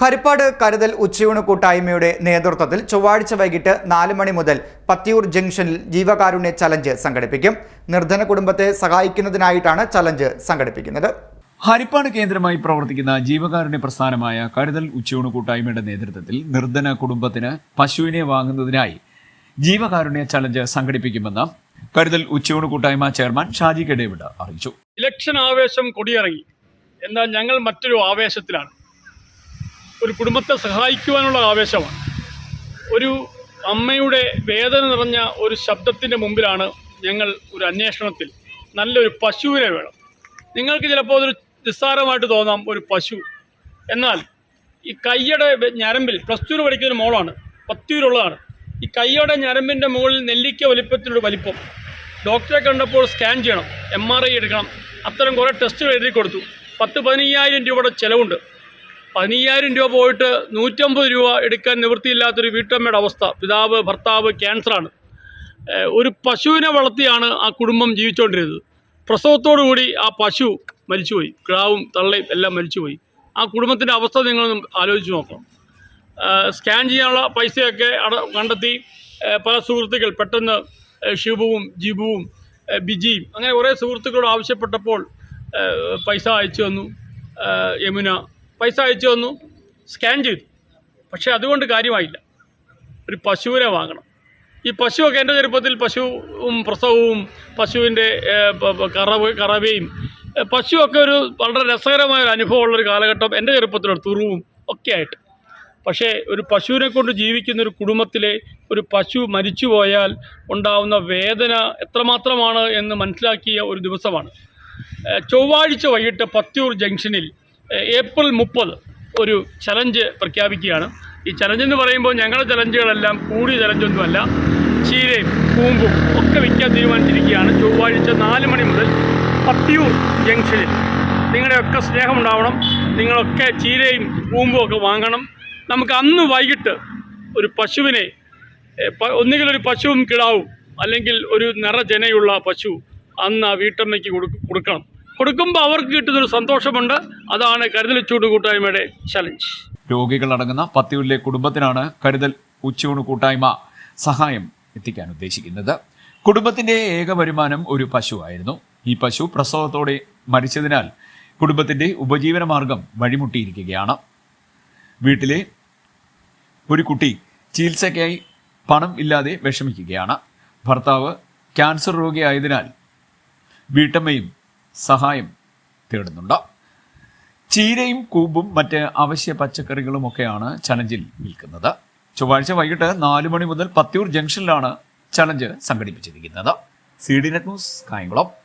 ഹരിപ്പാട് കരുതൽ ഉച്ചയൂണ് കൂട്ടായ്മയുടെ നേതൃത്വത്തിൽ ചൊവ്വാഴ്ച വൈകിട്ട് നാല് മണി മുതൽ പത്തിയൂർ ജംഗ്ഷനിൽ ജീവകാരുണ്യ ചലഞ്ച് സംഘടിപ്പിക്കും. നിർധന കുടുംബത്തെ സഹായിക്കുന്നതിനായിട്ടാണ് ചലഞ്ച് സംഘടിപ്പിക്കുന്നത്. ഹരിപ്പാട് കേന്ദ്രമായി പ്രവർത്തിക്കുന്ന ജീവകാരുണ്യ പ്രസ്ഥാനമായ കരുതൽ ഉച്ചയൂണ് കൂട്ടായ്മയുടെ നേതൃത്വത്തിൽ നിർധന കുടുംബത്തിന് പശുവിനെ വാങ്ങുന്നതിനായി ജീവകാരുണ്യ ചലഞ്ച് സംഘടിപ്പിക്കുമെന്ന് കരുതൽ ഉച്ചയൂണ് കൂട്ടായ്മ ചെയർമാൻ ഷാജി കെഡേവിഡ് അറിയിച്ചു. ഇലക്ഷൻ ആവേശം കൊടിയിറങ്ങി. എന്നാൽ ഞങ്ങൾ മറ്റൊരു ആവേശത്തിലാണ്. ഒരു കുടുംബത്തെ സഹായിക്കുവാനുള്ള ആവേശമാണ്. ഒരു അമ്മയുടെ വേദന നിറഞ്ഞ ഒരു ശബ്ദത്തിന്റെ മുമ്പിലാണ് ഞങ്ങൾ ഒരു അന്വേഷണത്തിൽ നല്ലൊരു പശുവിനെ വേണം. നിങ്ങൾക്ക് ചിലപ്പോൾ അതൊരു നിസ്സാരമായിട്ട് തോന്നാം ഒരു പശു. എന്നാൽ ഈ കയ്യുടെ ഞരമ്പിൽ പ്ലസ് ടു പഠിക്കുന്ന മോളാണ് പത്തൂരുള്ളതാണ് ഈ കയ്യുടെ ഞരമ്പിന്റെ മുകളിൽ നെല്ലിക്ക വലിപ്പത്തിനൊരു വലിപ്പം. ഡോക്ടറെ കണ്ടപ്പോൾ സ്കാൻ ചെയ്യണം എം ആർ ഐ എടുക്കണം. അത്തരം കുറേ ടെസ്റ്റുകൾ എഴുതി കൊടുത്തു. പത്ത് പതിനയ്യായിരം രൂപയുടെ ചിലവുണ്ട്. പതിനയ്യായിരം രൂപ പോയിട്ട് നൂറ്റമ്പത് രൂപ എടുക്കാൻ നിവൃത്തിയില്ലാത്തൊരു വീട്ടമ്മയുടെ അവസ്ഥ. പിതാവ് ഭർത്താവ് ക്യാൻസറാണ്. ഒരു പശുവിനെ വളർത്തിയാണ് ആ കുടുംബം ജീവിച്ചുകൊണ്ടിരുന്നത് പ്രസവത്തോടു കൂടി ആ പശു മരിച്ചുപോയി. കിടാവും തള്ളയും എല്ലാം മരിച്ചുപോയി. ആ കുടുംബത്തിന്റെ അവസ്ഥ നിങ്ങളൊന്ന് ആലോചിച്ച് നോക്കണം. സ്കാൻ ചെയ്യാനുള്ള പൈസയൊക്കെ അട കണ്ടെത്തി. പല സുഹൃത്തുക്കൾ പെട്ടെന്ന് ശിവവും ജിബുവും ബിജിയും അങ്ങനെ കുറേ സുഹൃത്തുക്കളോട് ആവശ്യപ്പെട്ടപ്പോൾ പൈസ അയച്ചു തന്നു. യമുന പൈസ അയച്ചു തന്നു സ്കാൻ ചെയ്തു. പക്ഷേ അതുകൊണ്ട് കാര്യമായില്ല. ഒരു പശുവിനെ വാങ്ങണം. ഈ പശുവൊക്കെ എന്റെ ചെറുപ്പത്തിൽ പശുവും പ്രസവവും പശുവിന്റെ കറവ് കറവയും പശുവൊക്കെ ഒരു വളരെ രസകരമായ ഒരു അനുഭവമുള്ളൊരു കാലഘട്ടം എന്റെ ചെറുപ്പത്തിലുള്ള തുറുവും ഒക്കെ ആയിട്ട്. പക്ഷേ ഒരു പശുവിനെ കൊണ്ട് ജീവിക്കുന്ന ഒരു കുടുംബത്തിലെ ഒരു പശു മരിച്ചു പോയാൽ ഉണ്ടാവുന്ന വേദന എത്രമാത്രമാണ് എന്ന് മനസ്സിലാക്കിയ ഒരു ദിവസമാണ്. ചൊവ്വാഴ്ച വൈകിട്ട് പത്തിയൂർ ജംഗ്ഷനിൽ ഏപ്രിൽ മുപ്പത് ഒരു ചലഞ്ച് പ്രഖ്യാപിക്കുകയാണ്. ഈ ചലഞ്ച് എന്ന് പറയുമ്പോൾ ഞങ്ങളുടെ ചലഞ്ചുകളെല്ലാം കൂടിയ ചലഞ്ചൊന്നുമല്ല ചീരയും പൂമ്പും ഒക്കെ വിൽക്കാൻ തീരുമാനിച്ചിരിക്കുകയാണ്. ചൊവ്വാഴ്ച നാല് മണി മുതൽ പത്തിയൂർ ജംഗ്ഷനിൽ നിങ്ങളുടെയൊക്കെ സ്നേഹമുണ്ടാവണം. നിങ്ങളൊക്കെ ചീരയും പൂമ്പും ഒക്കെ വാങ്ങണം. നമുക്ക് അന്ന് വൈകിട്ട് ഒരു പശുവിനെ ഒന്നുകിൽ ഒരു പശുവും കിടാവും അല്ലെങ്കിൽ ഒരു നിറജനയുള്ള പശു അന്ന് ആ വീട്ടമ്മയ്ക്ക് കൊടുക്കണം. കൊടുക്കുമ്പോൾ അവർക്ക് കിട്ടുന്നൊരു സന്തോഷമുണ്ട്. അതാണ് കരുതൽ ചൂട് കൂട്ടായ്മയുടെ ചലഞ്ച് രോഗികളടങ്ങുന്ന പത്തിയൂരിലെ കുടുംബത്തിനാണ് കരുതൽ ഉച്ചയൂണ് കൂട്ടായ്മ സഹായം എത്തിക്കാൻ ഉദ്ദേശിക്കുന്നത്. കുടുംബത്തിന്റെ ഏക വരുമാനം ഒരു പശുവായിരുന്നു. ഈ പശു പ്രസവത്തോടെ മരിച്ചതിനാൽ കുടുംബത്തിന്റെ ഉപജീവന മാർഗം വഴിമുട്ടിയിരിക്കുകയാണ്. വീട്ടിലെ ഒരു കുട്ടി ചികിത്സയ്ക്കായി പണം ഇല്ലാതെ വിഷമിക്കുകയാണ്. ഭർത്താവ് ക്യാൻസർ രോഗിയായതിനാൽ വീട്ടമ്മയും സഹായം തേടുന്നുണ്ട്. ചീരയും കൂമ്പും മറ്റ് അവശ്യ പച്ചക്കറികളും ഒക്കെയാണ് ചലഞ്ചിൽ വിൽക്കുന്നത്. ചൊവ്വാഴ്ച വൈകിട്ട് നാല് മണി മുതൽ പത്തിയൂർ ജംഗ്ഷനിലാണ് ചലഞ്ച് സംഘടിപ്പിച്ചിരിക്കുന്നത്. C D net news Kayamkulam.